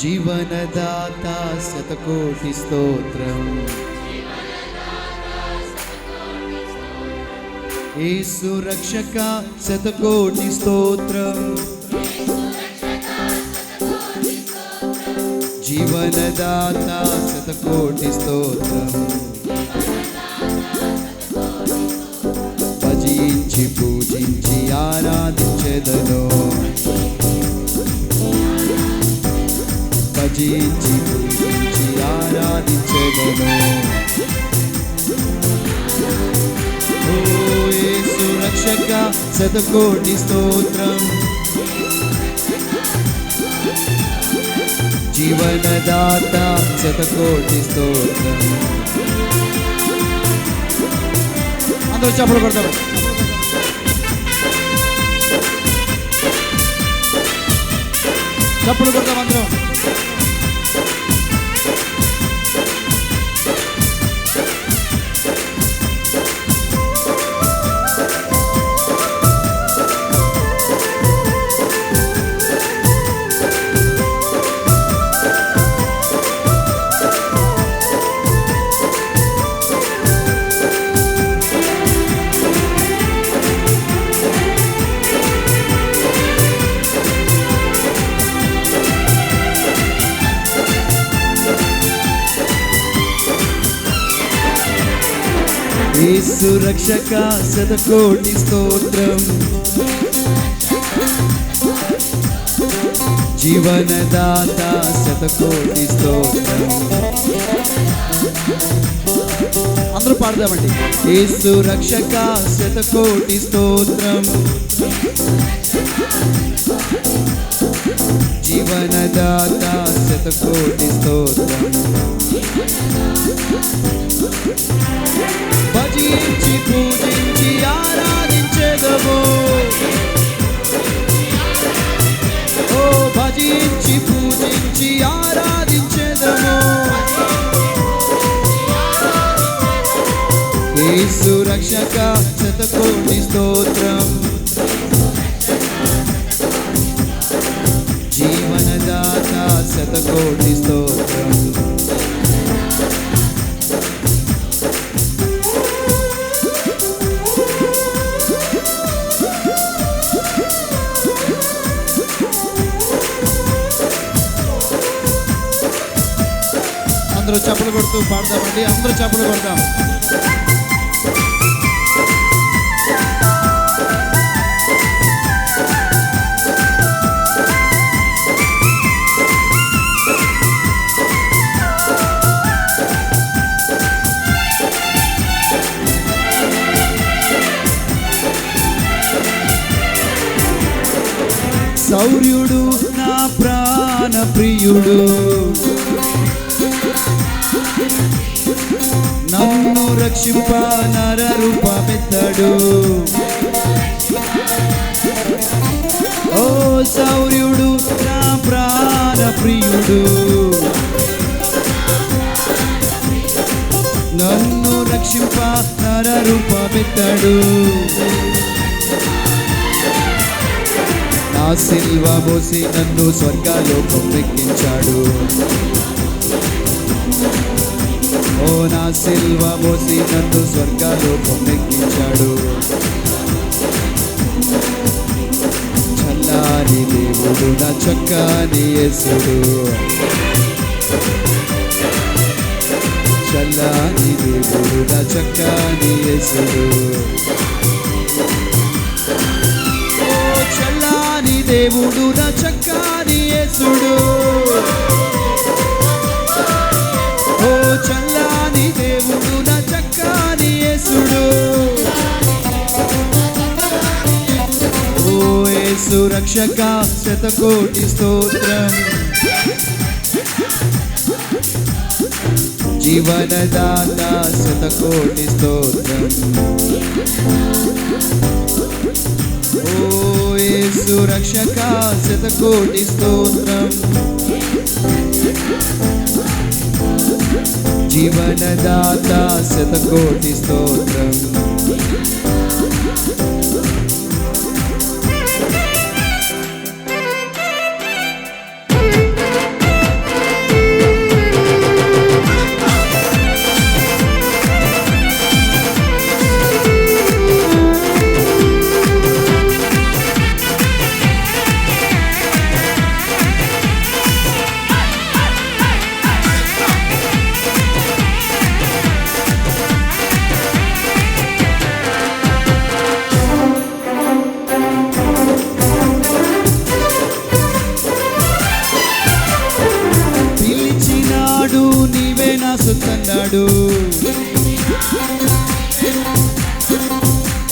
జీవనదాత శతకోటి స్తోత్రం. యేసు రక్షక శతకోటి స్తోత్రం. జీవనదాత శతకోటి స్తోత్రం. భజించి పూజించి ఆరాధించెదను. భజించి పూజించి ఆరాధించెదను రక్షక శతకోటి స్తోత్రం. జీవనదాత శతకోటి స్తోత్రం. అందరూ చెప్పలు కొడతారు చప్పుడు కొడతాం అందరం. యేసు రక్షక శతకోటి స్తోత్రం. జీవనదాత శతకోటి స్తోత్రం. అందరూ పాడదామండి. యేసు రక్షక శతకోటి స్తోత్రం. జీవనదాత శతకోటి స్తోత్రం. భజించి పూజించి ఆరాధించెదము. ఓ భజించి పూజించి యేసు రక్షక శతకోటి స్తోత్రం. జీవనదాత శతకోటి స్తోత్రం. అందరూ చప్పలు కొడుతూ పాడదామండి. అందరూ చప్పలు కొడదాం. శౌర్యుడు నా ప్రాణ ప్రియుడు రక్షింప నర రూపమెత్తడు. ఓ సౌర్యుడు నా ప్రాణ ప్రియుడు. నన్ను రక్షింప నర రూపమెత్తడు. నా సిల్వ మోసి నన్ను స్వర్గలోకం ఎక్కించాడు. ఓ నా సిల్వ మోసి నన్ను స్వర్గలోకం ఎక్కించాడు చల్లాని దేవుడు నా చక్కని యేసుడు. చల్లాని దేవుడు నా చక్కని యేసుడు. చల్లాని దేవుడు నా చక్కని యేసుడు. చల్లాని దేవుడు నా చక్కని యేసుడు. ఓ యేసు రక్షక శతకోటి స్తోత్రం. జీవనదాత శతకోటి స్తోత్రం. ఓ యేసు రక్షక శతకోటి స్తోత్రం. జీవనదాత శతకోటి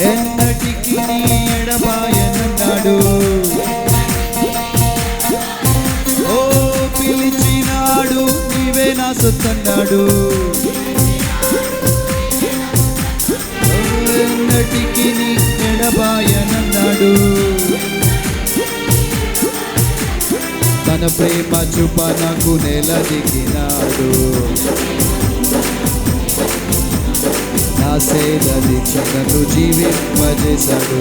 ఎన్నటికి నీడబాయనన్నాడు. ఓ పిలిచినాడు నీవే నా సొత్తన్నాడు. ఎన్నటికి నీ ఎడబాయనన్నాడు తన ప్రేమ చూప నాకు నెల దిగినాడు. ఆశేద సేద దీక్షను జీవింపజేశాడు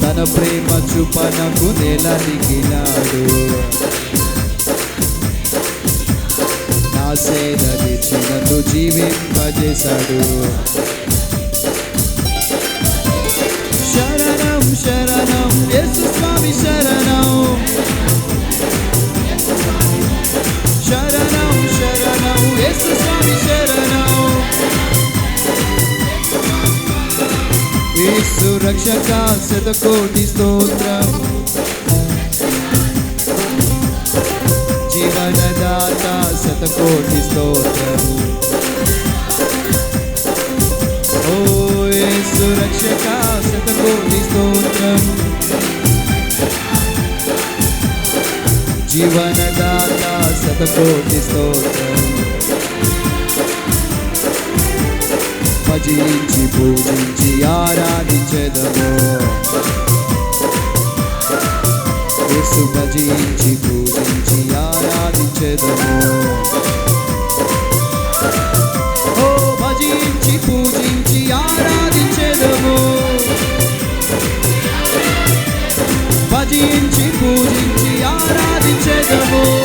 తన ప్రేమ చూపనకు నేల దిగినాడు నా సేద దీక్షను జీవింపజేశాడు శరణం శరణం యేసు స్వామి శరణం. శరణం యేసు స్వామి శరణం యేసు రక్షక శతకోటి స్తోత్రం జీవనదాత శతకోటి స్తోత్రం ఓ యేసు రక్షక శతకోటి స్తోత్రం జీవనదాత శతకోటి స్తోత్రం భజించి పూజించి ఆరాధించెదము. యేసు భజించి పూజించి ఆరాధించెదము. ఓ భజించి పూజించి ఆరాధించెదము. భజించి పూజించి ఆరాధించెదము.